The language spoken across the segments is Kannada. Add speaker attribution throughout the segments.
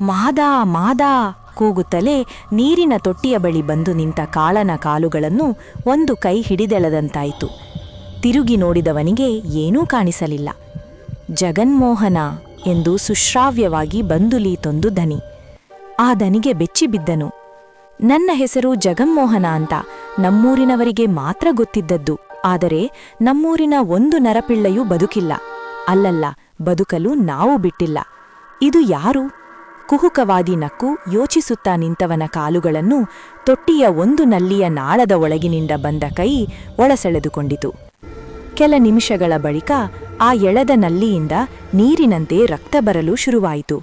Speaker 1: ಮಾದಾ ಮಾದಾ ಕೂಗುತ್ತಲೇ ನೀರಿನ ತೊಟ್ಟಿಯ ಬಳಿ ಬಂದು ನಿಂತ ಕಾಳನ ಕಾಲುಗಳನ್ನು ಒಂದು ಕೈ ಹಿಡಿದೆಳೆದಂತಾಯಿತು. ತಿರುಗಿ ನೋಡಿದವನಿಗೆ ಏನೂ ಕಾಣಿಸಲಿಲ್ಲ. ಜಗನ್ಮೋಹನ ಎಂದು ಸುಶ್ರಾವ್ಯವಾಗಿ ಬಂದುಲೀತೊಂದು ದನಿ. ಆ ದನಿಗೆ ಬೆಚ್ಚಿಬಿದ್ದನು ನನ್ನ ಹೆಸರು ಜಗನ್ಮೋಹನ ಅಂತ ನಮ್ಮೂರಿನವರಿಗೆ ಮಾತ್ರ ಗೊತ್ತಿದ್ದದ್ದು. ಆದರೆ ನಮ್ಮೂರಿನ ಒಂದು ನರಪಿಳ್ಳೆಯೂ ಬದುಕಿಲ್ಲ. ಅಲ್ಲಲ್ಲ, ಬದುಕಲು ನಾವು ಬಿಟ್ಟಿಲ್ಲ. ಇದು ಯಾರು? ಕುಹುಕವಾದಿ ನಕ್ಕು ಯೋಚಿಸುತ್ತಾ ನಿಂತವನ ಕಾಲುಗಳನ್ನು ತೊಟ್ಟಿಯ ಒಂದು ನಲ್ಲಿಯ ನಾಳದ ಒಳಗಿನಿಂದ ಬಂದ ಕೈ ಒಳಸೆಳೆದುಕೊಂಡಿತು. ಕೆಲ ನಿಮಿಷಗಳ ಬಳಿಕ ಆ ಎಳೆದ ನಲ್ಲಿಯಿಂದ ನೀರಿನಂತೆ ರಕ್ತ ಬರಲು ಶುರುವಾಯಿತು.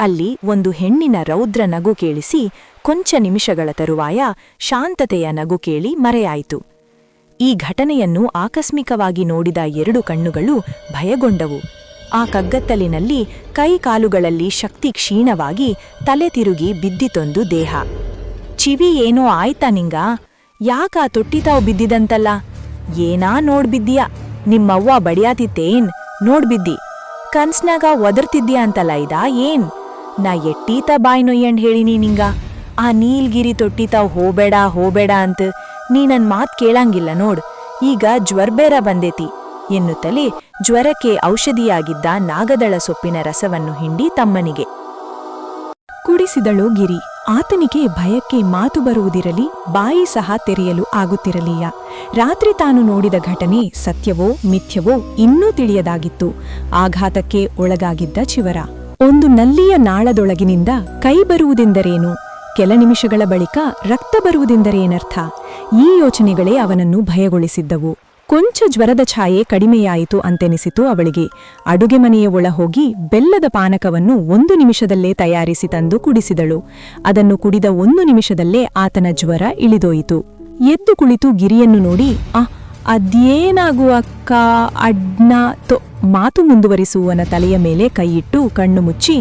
Speaker 1: ಅಲ್ಲಿ ಒಂದು ಹೆಣ್ಣಿನ ರೌದ್ರ ನಗು ಕೇಳಿಸಿ ಕೊಂಚ ನಿಮಿಷಗಳ ತರುವಾಯ ಶಾಂತತೆಯ ನಗು ಕೇಳಿ ಮರೆಯಾಯಿತು. ಈ ಘಟನೆಯನ್ನು ಆಕಸ್ಮಿಕವಾಗಿ ನೋಡಿದ ಎರಡು ಕಣ್ಣುಗಳು ಭಯಗೊಂಡವು. ಆ ಕಗ್ಗತ್ತಲಿನಲ್ಲಿ ಕೈ ಕಾಲುಗಳಲ್ಲಿ ಶಕ್ತಿ ಕ್ಷೀಣವಾಗಿ ತಲೆ ತಿರುಗಿ ಬಿದ್ದಿತೊಂದು ದೇಹ. ಚಿವಿ, ಏನೋ ಆಯ್ತಾ ನಿಂಗ? ಯಾಕಾ ತೊಟ್ಟಿತಾವ್ ಬಿದ್ದಿದಂತಲ್ಲ? ಏನಾ ನೋಡ್ಬಿದ್ದೀಯ? ನಿಮ್ಮವ್ವ ಬಡಿಯಾತಿತ್ತೇನ್? ನೋಡ್ಬಿದ್ದಿ. ಕನ್ಸ್ನಾಗ ಒದರ್ತಿದ್ಯಾ ಅಂತಲ್ಲ ಇದಾ? ಏನ್? ನಾ ಎಟ್ಟೀತ ಬಾಯ್ ನೊಯ್ಯಂಡ್ ಹೇಳಿನಿ ನಿಂಗ. ಆ ನೀಲ್ಗಿರಿ ತೊಟ್ಟಿತಾವ್ ಹೋಬೇಡ ಹೋಬೇಡ ಅಂತ ನೀ ನನ್ ಮಾತ್ ಕೇಳಂಗಿಲ್ಲ ನೋಡ್. ಈಗ ಜ್ವರ್ಬೇರ ಬಂದೇತಿ. ಎನ್ನುತ್ತಲೇ ಜ್ವರಕ್ಕೆ ಔಷಧಿಯಾಗಿದ್ದ ನಾಗದಳ ಸೊಪ್ಪಿನ ರಸವನ್ನು ಹಿಂಡಿ ತಮ್ಮನಿಗೆ.
Speaker 2: ಕುಡಿಸಿದಳು ಗಿರಿ. ಆತನಿಗೆ ಭಯಕ್ಕೆ ಮಾತು ಬರುವುದಿರಲಿ, ಬಾಯಿ ಸಹ ತೆರೆಯಲು ಆಗುತ್ತಿರಲಿಲ್ಲ. ರಾತ್ರಿ ತಾನು ನೋಡಿದ ಘಟನೆ ಸತ್ಯವೋ ಮಿಥ್ಯವೋ ಇನ್ನೂ ತಿಳಿಯದಾಗಿತ್ತು. ಆಘಾತಕ್ಕೆ ಒಳಗಾಗಿದ್ದ ಚಿವರ. ಒಂದು ನಲ್ಲಿಯ ನಾಳದೊಳಗಿನಿಂದ ಕೈ ಬರುವುದೆಂದರೇನು? ಕೆಲ ನಿಮಿಷಗಳ ಬಳಿಕ ರಕ್ತ ಬರುವುದೆಂದರೇನರ್ಥ? ಈ ಯೋಚನೆಗಳೇ ಅವನನ್ನು ಭಯಗೊಳಿಸಿದ್ದವು. ಕೊಂಚ ಜ್ವರದ ಛಾಯೆ ಕಡಿಮೆಯಾಯಿತು ಅಂತೆನಿಸಿತು ಅವಳಿಗೆ. ಅಡುಗೆ ಮನೆಯ ಒಳ ಹೋಗಿ ಬೆಲ್ಲದ ಪಾನಕವನ್ನು ಒಂದು ನಿಮಿಷದಲ್ಲೇ ತಯಾರಿಸಿ ತಂದು ಕುಡಿಸಿದಳು. ಅದನ್ನು ಕುಡಿದ ಒಂದು ನಿಮಿಷದಲ್ಲೇ ಆತನ ಜ್ವರ ಇಳಿದೋಯಿತು. ಎದ್ದು ಕುಳಿತು ಗಿರಿಯನ್ನು ನೋಡಿ ಆ ಅದ್ಯೇನಾಗುವ ಅಕ್ಕ, ಅಡ್ನ, ತೊ, ಮಾತು ಮುಂದುವರಿಸುವನ ತಲೆಯ ಮೇಲೆ ಕೈಯಿಟ್ಟು ಕಣ್ಣು ಮುಚ್ಚಿ,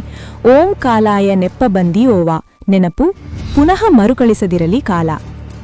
Speaker 2: ಓಂ ಕಾಲಾಯ ನೆಪ್ಪ ಬಂದಿ ಓವಾ ನೆನಪು, ಪುನಃ ಮರುಕಳಿಸದಿರಲಿ ಕಾಲ.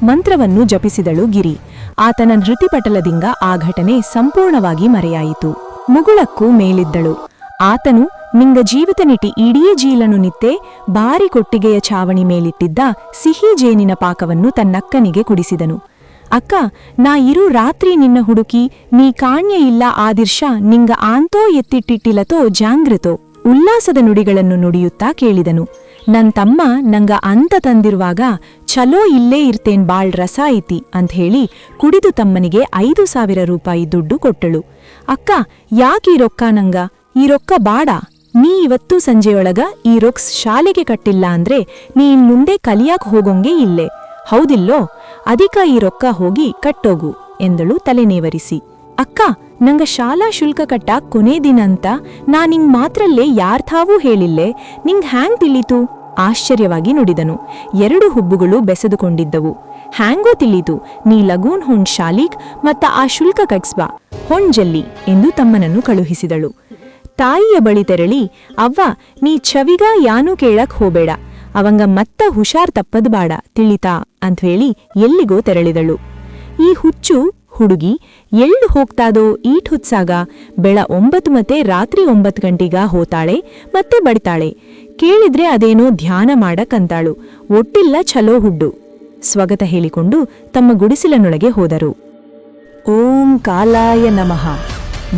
Speaker 2: ಮಂತ್ರವನ್ನು ಜಪಿಸಿದಳು ಗಿರಿ. ಆತನ ನೃತಿಪಟಲದಿಂದ ಆ ಘಟನೆ ಸಂಪೂರ್ಣವಾಗಿ ಮರೆಯಾಯಿತು. ಮುಗುಳಕ್ಕೂ ಮೇಲಿದ್ದಳು. ಆತನು ನಿಂಗ ಜೀವಿತ ನಿಟಿ ಇಡೀ ಜೀಲನು ನಿತ್ತೆ ಬಾರಿ ಕೊಟ್ಟಿಗೆಯ ಛಾವಣಿ ಮೇಲಿಟ್ಟಿದ್ದ ಸಿಹಿ ಜೇನಿನ ಪಾಕವನ್ನು ತನ್ನಕ್ಕನಿಗೆ ಕುಡಿಸಿದನು. ಅಕ್ಕ, ನಾ ಇರು ರಾತ್ರಿ ನಿನ್ನ ಹುಡುಕಿ, ನೀ ಕಾಣ್ಯ ಇಲ್ಲ ಆದಿರ್ಷ, ನಿಂಗ ಆಂತೋ ಎತ್ತಿಟ್ಟಿಟ್ಟಿಲತೋ ಜಾಂಗ್ರತೋ, ಉಲ್ಲಾಸದ ನುಡಿಗಳನ್ನು ನುಡಿಯುತ್ತಾ ಕೇಳಿದನು. ನನ್ ತಮ್ಮ ನಂಗ ಅಂತ ತಂದಿರುವಾಗ ಚಲೋ ಇಲ್ಲೇ ಇರ್ತೇನ್ ಬಾಳ್ ರಸ ಐತಿ ಅಂಥೇಳಿ ಕುಡಿದು ತಮ್ಮನಿಗೆ ಐದು ಸಾವಿರ ರೂಪಾಯಿ ದುಡ್ಡು ಕೊಟ್ಟಳು. ಅಕ್ಕ, ಯಾಕೀ ರೊಕ್ಕ ನಂಗ? ಈ ರೊಕ್ಕ ಬಾಡ. ನೀ ಇವತ್ತು ಸಂಜೆಯೊಳಗ ಈ ರೊಕ್ಸ್ ಶಾಲೆಗೆ ಕಟ್ಟಿಲ್ಲ ಅಂದ್ರೆ ನೀ ಇನ್ ಮುಂದೆ ಕಲಿಯಾಕ್ ಹೋಗೋಂಗೆ ಇಲ್ಲೇ. ಹೌದಿಲ್ಲೋ? ಅಧಿಕ ಈ ರೊಕ್ಕ ಹೋಗಿ ಕಟ್ಟೋಗು ಎಂದಳು ತಲೆನೇವರಿಸಿ. ಅಕ್ಕ ನಂಗ ಶಾಲಾ ಶುಲ್ಕ ಕಟ್ಟಾ ಕೊನೆ ದಿನ ಅಂತ ನಾ ನಿಂಗ್ ಮಾತ್ರಲ್ಲೇ ಯಾರ್ಥಾವೂ ಹೇಳಿಲ್ಲೆ, ನಿಂಗ್ ಹ್ಯಾಂಗ್ ತಿಳೀತು? ಆಶ್ಚರ್ಯವಾಗಿ ನುಡಿದನು. ಎರಡು ಹುಬ್ಬುಗಳು ಬೆಸೆದುಕೊಂಡಿದ್ದವು. ಹ್ಯಾಂಗೋ ತಿಳೀತು? ನೀ ಲಗೂನ್ ಹೊಂಡ್ ಶಾಲೀಕ್ ಮತ್ತ ಆ ಶುಲ್ಕ ಕಟ್ಸ್ಬಾ ಹೊಣ್ ಜಲ್ಲಿ ಎಂದು ತಮ್ಮನನ್ನು ಕಳುಹಿಸಿದಳು. ತಾಯಿಯ ಬಳಿ ತೆರಳಿ, ಅವ್ವ, ನೀ ಛವಿಗ ಯಾನೂ ಕೇಳಕ್ ಹೋಬೇಡ ಅವಂಗ ಮತ್ತ ಹುಷಾರ್ ತಪ್ಪದ್ ಬಾಡ, ತಿಳಿತಾ ಅಂಥೇಳಿ ಎಲ್ಲಿಗೋ ತೆರಳಿದಳು. ಈ ಹುಚ್ಚು ಹುಡುಗಿ ಎಳ್ಳು ಹೋಗ್ತಾದೋ ಈಟ್ ಹುಚ್ಚಾಗ ಬೆಳ ಒಂಬತ್ತು ಮತ್ತೆ ರಾತ್ರಿ ಒಂಬತ್ತು ಗಂಟೆಗ ಹೋತಾಳೆ ಮತ್ತೆ ಬಡಿತಾಳೆ. ಕೇಳಿದ್ರೆ ಅದೇನೋ ಧ್ಯಾನ ಮಾಡಕಂತಾಳು ಒಟ್ಟಿಲ್ಲ ಛಲೋ ಹುಡ್ಡು. ಸ್ವಗತ ಹೇಳಿಕೊಂಡು ತಮ್ಮ ಗುಡಿಸಿಲನೊಳಗೆ ಹೋದರು. ಓಂ ಕಾಲಾಯ ನಮಃ.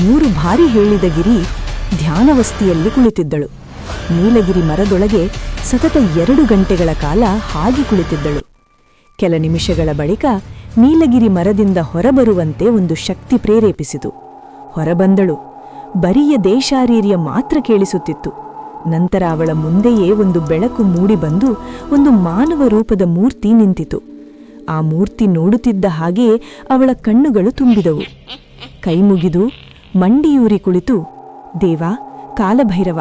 Speaker 2: ಮೂರು ಬಾರಿ ಹೇಳಿದ ಗಿರಿ ಧ್ಯಾನವಸ್ತಿಯಲ್ಲಿ ಕುಳಿತಿದ್ದಳು. ನೀಲಗಿರಿ ಮರದೊಳಗೆ ಸತತ ಎರಡು ಗಂಟೆಗಳ ಕಾಲ ಹಾಗೆ ಕುಳಿತಿದ್ದಳು. ಕೆಲ ನಿಮಿಷಗಳ ಬಳಿಕ ನೀಲಗಿರಿ ಮರದಿಂದ ಹೊರಬರುವಂತೆ ಒಂದು ಶಕ್ತಿ ಪ್ರೇರೇಪಿಸಿತು. ಹೊರಬಂದಳು. ಬರಿಯ ದೇಶಾರೀರ್ಯ ಮಾತ್ರ ಕೇಳಿಸುತ್ತಿತ್ತು. ನಂತರ ಅವಳ ಮುಂದೆಯೇ ಒಂದು ಬೆಳಕು ಮೂಡಿಬಂದು ಒಂದು ಮಾನವ ರೂಪದ ಮೂರ್ತಿ ನಿಂತಿತು. ಆ ಮೂರ್ತಿ ನೋಡುತ್ತಿದ್ದ ಹಾಗೆಯೇ ಅವಳ ಕಣ್ಣುಗಳು ತುಂಬಿದವು. ಕೈಮುಗಿದು ಮಂಡಿಯೂರಿ ಕುಳಿತು, ದೇವಾ, ಕಾಲಭೈರವ,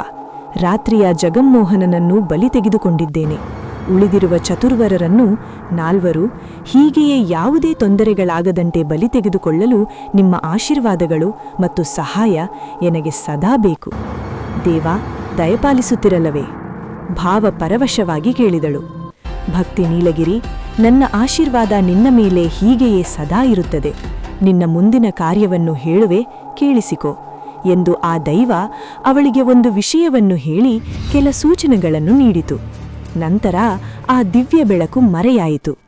Speaker 2: ರಾತ್ರಿಯ ಜಗಮ್ಮೋಹನನನ್ನು ಬಲಿ ತೆಗೆದುಕೊಂಡಿದ್ದೇನೆ. ಉಳಿದಿರುವ ಚತುರ್ವರರನ್ನು ನಾಲ್ವರು ಹೀಗೆಯೇ ಯಾವುದೇ ತೊಂದರೆಗಳಾಗದಂತೆ ಬಲಿ ತೆಗೆದುಕೊಳ್ಳಲು ನಿಮ್ಮ ಆಶೀರ್ವಾದಗಳು ಮತ್ತು ಸಹಾಯ ನನಗೆ ಸದಾ ಬೇಕು. ದೇವ ದಯಪಾಲಿಸುತ್ತಿರಲ್ಲವೇ ಭಾವ ಪರವಶವಾಗಿ ಕೇಳಿದಳು. ಭಕ್ತಿ ನೀಲಗಿರಿ, ನನ್ನ ಆಶೀರ್ವಾದ ನಿನ್ನ ಮೇಲೆ ಹೀಗೆಯೇ ಸದಾ ಇರುತ್ತದೆ. ನಿನ್ನ ಮುಂದಿನ ಕಾರ್ಯವನ್ನು ಹೇಳುವೆ, ಕೇಳಿಸಿಕೊ. ಎಂದು ಆ ದೈವ ಅವಳಿಗೆ ಒಂದು ವಿಷಯವನ್ನು ಹೇಳಿ ಕೆಲ ಸೂಚನೆಗಳನ್ನು ನೀಡಿತು. ನಂತರ ಆ ದಿವ್ಯ ಬೆಳಕು ಮರೆಯಾಯಿತು.